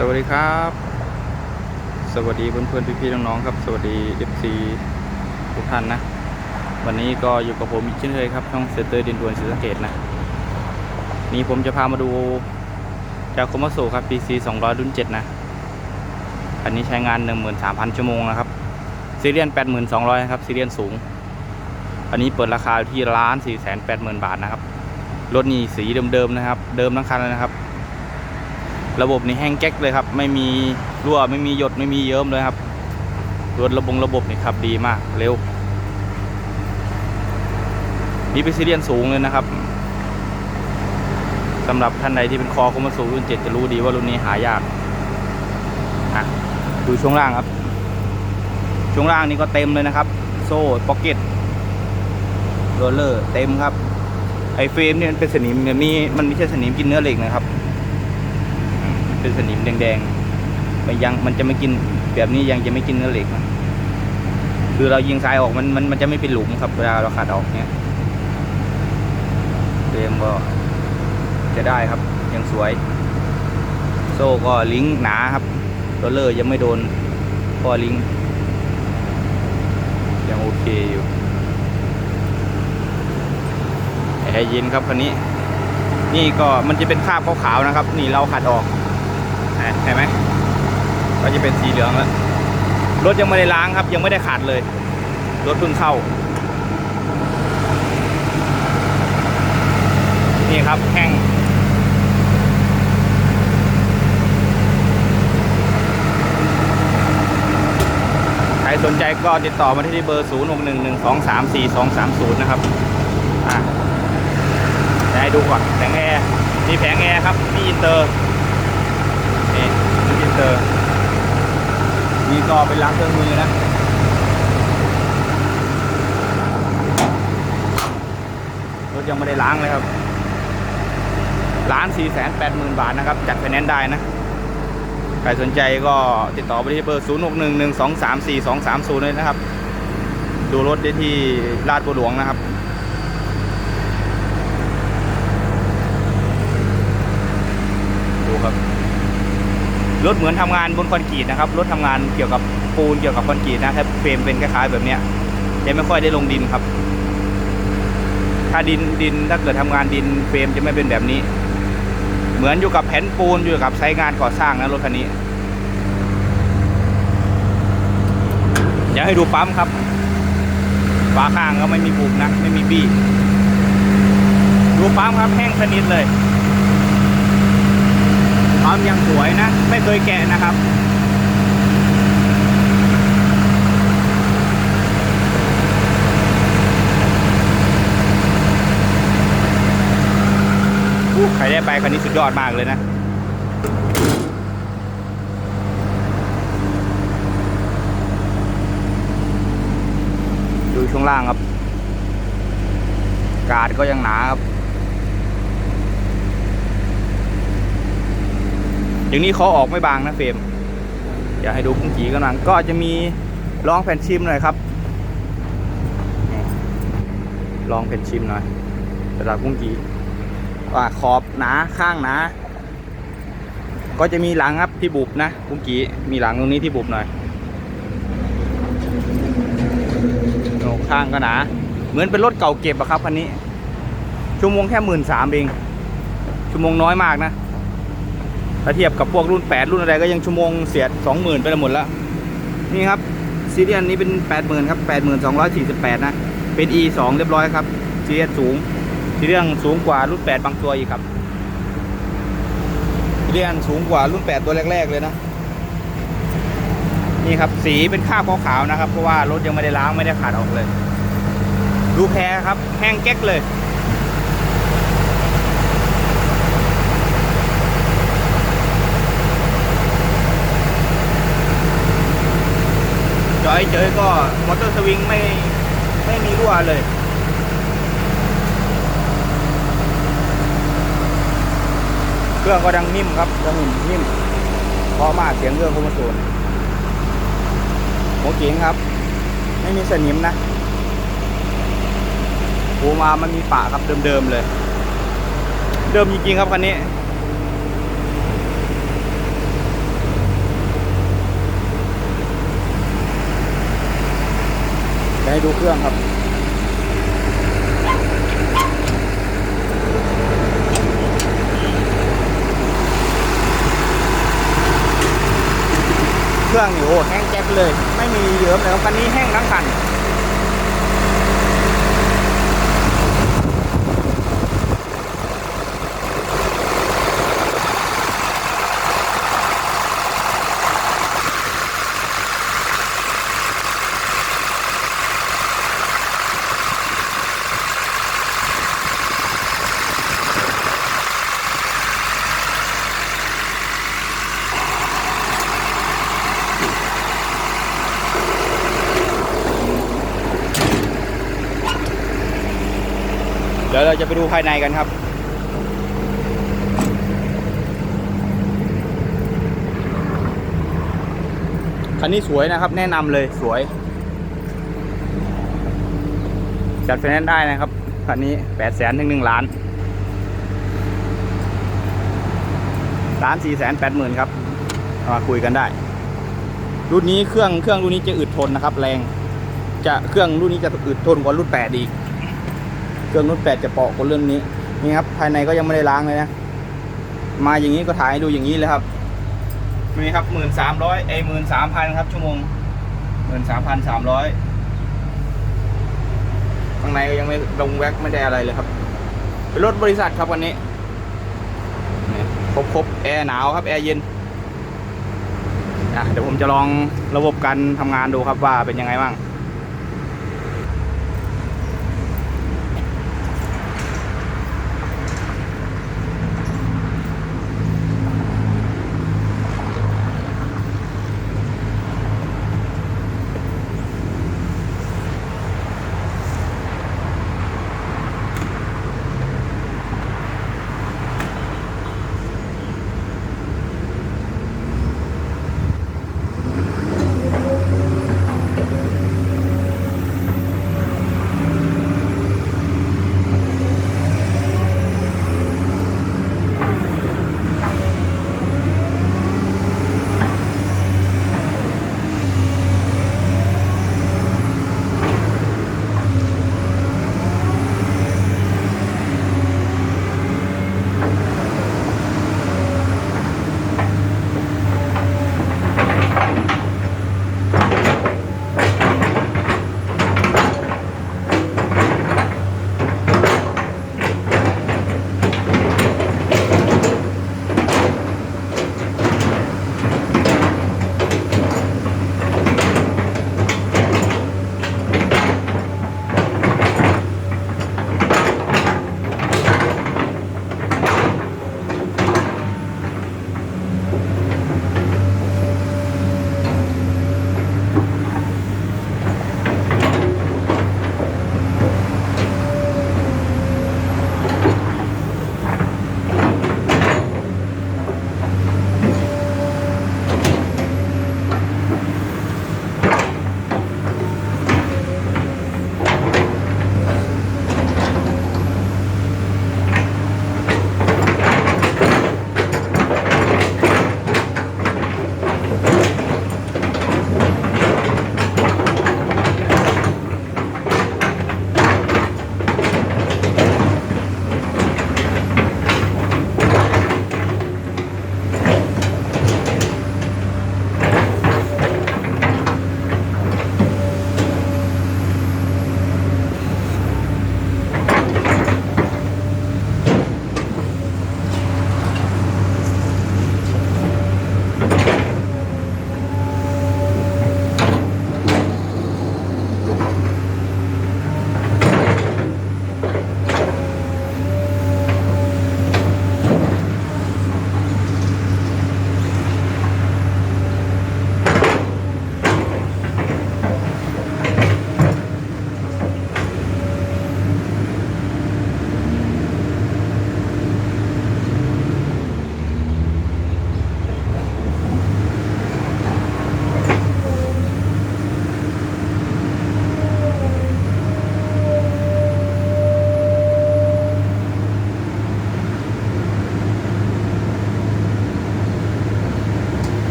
สวัสดีครับ สวัสดีเพื่อนๆพี่ๆน้องๆครับ สวัสดี FC ทุกท่านนะ วันนี้ก็อยู่กับผมอีกเช่นเคยครับช่องเซเตอร์ดินดวนศรีสะเกดนะ นี่ผมจะพามาดูจากคมสูครับ PC 200 รุ่น 7 นะ อันนี้ใช้งาน 13,000 ชั่วโมงนะครับ ซีเรียน 8200 นะครับ ซีเรียนสูง อันนี้เปิดราคาที่ล้าน480,000 บาทนะครับ รถนี่สีเดิมๆนะครับ เดิมทั้งคันเลยนะครับ ระบบนี่แห้งแก๊กเลยครับ ไม่มีรั่วไม่มีหยดไม่มีเยิ้มเลยครับรถระบงระบบนี่ขับดีมากเร็วนี่เป็นซีเรียนสูงเลยนะครับสำหรับท่านใดที่เป็นคอคอมมาสูรุ่น7จะรู้ดีว่ารุ่นนี้หายากอะดูช่วงล่างครับ ช่วงล่างนี่ก็เต็มเลยนะครับ โซ่พ็อกเก็ตโรลเลอร์เต็มครับไอเฟรมเนี่ยมันเป็นสนิมแบบนี้มันไม่ใช่สนิมกินเนื้อเหล็กนะครับ เป็นสนิมแดงๆมันยังมันจะไม่กินแบบนี้ยังจะไม่กินเนื้อเหล็กนะคือเรายิงสายออกมันมันมันจะไม่เป็นหลุมครับเวลาเราขัดออกเนี้ยเฟรมก็จะได้ครับยังสวย โซ่ก็ลิงหนาครับโรลเลอร์ยังไม่โดนข้อลิงยังโอเคอยู่แอร์เย็นครับคันนี้ นี่ก็มันจะเป็นคราบขาวๆนะครับ นี่เราขัดออก เห็นไหมก็จะเป็นสีเหลืองแล้ว รถยังไม่ได้ล้างครับ ยังไม่ได้ขัดเลย รถเพิ่งเข้า นี่ครับแห้งใครสนใจก็ติดต่อมาที่เบอร์ 0 6 1 1 2 3 4 2 3 0 นะครับ อะจะให้ดูก่อน แผงแอร์ มีแผงแอร์ครับ มีอินเตอร์ เตอร์นี่ก็เป็นล้างเครื่องมือนะรถยังไม่ได้ล้างเลยครับล้านสี่แสนแปดหมื่นบาทนะครับ จัดไฟแนนซ์ได้นะ ใครสนใจก็ติดต่อไปที่เบอร์ 0 6 1 1 2 3 4 2 3 0 เลยนะครับ ดูรถได้ที่ลาดบัวหลวงนะครับ ดูครับ รถเหมือนทำงานบนคอนกรีตนะครับ รถทำงานเกี่ยวกับปูนเกี่ยวกับคอนกรีตนะถ้าเฟรมเป็นคล้ายๆแบบเนี้ยจะไม่ค่อยได้ลงดินครับ ถ้าดินดินถ้าเกิดทำงานดินเฟรมจะไม่เป็นแบบนี้ เหมือนอยู่กับแผ่นปูนอยู่กับไซต์งานก่อสร้างนะรถคันนี้อยากให้ดูปั๊มครับฝาข้างก็ไม่มีบุบนะไม่มีบี้ดูปั๊มครับแห้งสนิทเลย ปั๊มยังสวยนะ ไม่เคยแกะนะครับใครได้ไปคันนี้สุดยอดมากเลยนะดูช่วงล่างครับ กาดก็ยังหนาครับ อย่างนี้เขาออกไม่บางนะเฟรมอยากให้ดูพุ่งกีกำลังก็จะมีลองแผ่นชิมหน่อยครับลองแผ่นชิมหน่อยสำหรับพุ่งกีว่าขอบหนาข้างหนาก็จะมีหลังครับที่บุบนะพุ่งกีมีหลังตรงนี้ที่บุบหน่อยข้างก็หนาเหมือนเป็นรถเก่าเก็บอะครับคันนี้ชั่วโมงแค่หมื่นสามเองชั่วโมงน้อยมากนะ ถ้าเทียบกับพวกรุ่น 8 รุ่นอะไรก็ยังชั่วโมงเสียด 20,000 ไปล้วหมดแล้วนี่ครับซีเรียนนี้เป็น 80,000 ครับ 82,48 นะ เป็น E 2 เรียบร้อยครับซีเรียนสูงซีเรียนสูงกว่ารุ่น 8 บางตัวอีกครับซีเรียนสูงกว่ารุ่น 8 ตัวแรก ๆ เลยนะ นี่ครับสีเป็นคราบขาวๆนะครับ เพราะว่ารถยังไม่ได้ล้างไม่ได้ขัดออกเลย ดูแพ้ครับแห้งแก๊กเลย จอยเจยก็มอเตอร์สวิงไม่ไม่มีรั่วเลยเครื่องก็ดังนิ่มครับดังนิ่มนิ่มเพราะมากเสียงเครื่องโคอมโซนหัวเก๋งครับ ไม่มีสนิมนะโอมามันมีปะครับเดิมๆเลย เดิมจริงๆครับคันนี้ ให้ดูเครื่องครับ เครื่องนี่โอ้แห้งแจ๊กเลย ไม่มีเยิ้มเลยครับคันนี้แห้งทั้งคัน เราจะไปดูภายในกันครับคันนี้สวยนะครับ แนะนำเลยสวย จัดไฟแนนซ์ได้นะครับคันนี้แปดแสนถึงหนึ่งล้านล้านสี่แสนแปดหมื่นครับมาคุยกันได้ รุ่นนี้เครื่องเครื่องรุ่นนี้จะอึดทนนะครับ แรง จะเครื่องรุ่นนี้จะอึดทนกว่ารุ่นแปดอีก รื่องรุ่นแปดจะเปาะกว่ารุ่นนี้นี่ครับภายในก็ยังไม่ได้ล้างเลยนะ มาอย่างนี้ก็ถ่ายดูอย่างนี้เลยครับนี่ครับหมื่นสามร้อยเอหมื่นสามพันครับ ชั่วโมงหมื่นสามพันสามร้อยข้างในก็ยังไม่ลงแว็กไม่ได้อะไรเลยครับเป็นรถบริษัทครับวันนี้ครบครบแอร์หนาวครับแอร์เย็นเดี๋ยวผมจะลองระบบการทำงานดูครับว่าเป็นยังไงบ้าง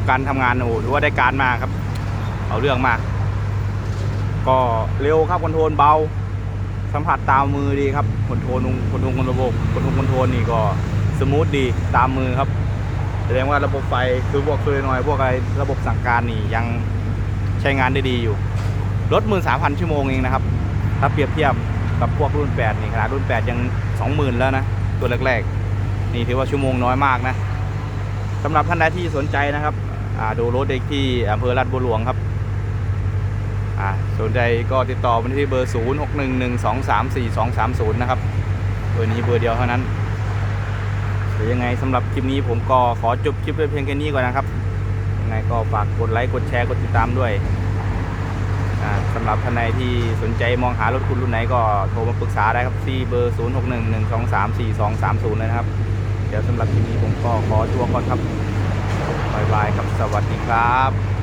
บการทำงานโอ้หถือว่าได้การมาครับ เอาเรื่องมาก ก็เร็วครับคอนโทรลเบา สัมผัสตามมือดีครับคอนโทรลคอนโทรลคอนระบบคอนโทรลคอนโทรลนี่ก็สมูทดีตามมือครับแสดงว่าระบบไฟคือพวกโซเลนอย พวกอะไรระบบสั่งการนี่ยังใช้งานได้ดีอยู่รถ13,000ชั่วโมงเองนะครับ ถ้าเปรียบเทียบกับพวกรุ่น8นี่ขนาดรุ่น8ยัง20,000แล้วนะ ตัวแรกๆ นี่ถือว่าชั่วโมงน้อยมากนะสำหรับท่านใดที่สนใจนะครับ ดูรถเด็กที่อำเภอลาดบัวหลวงครับอ่าสนใจก็ติดต่อมาที่เบอร์ 0 6 1 1 2 3 4 2 3 0 นะครับ เบอร์นี้เบอร์เดียวเท่านั้นเดี๋ยวยังไงสำหรับคลิปนี้ผมก็ขอจบคลิปไว้เพียงแค่นี้ก่อนนะครับ ยังไงก็ฝากกดไลค์ กดแชร์ กดติดตามด้วยสำหรับท่านใดที่สนใจมองหารถคุณรุ่นไหนก็โทรมาปรึกษาได้ครับที่เบอร์ 0 6 1 1 2 3 4 2 3 0 เลยนะครับ เดี๋ยวสำหรับคลิปนี้ผมก็ขอตัวก่อนครับายบายครับสวัสดีครับ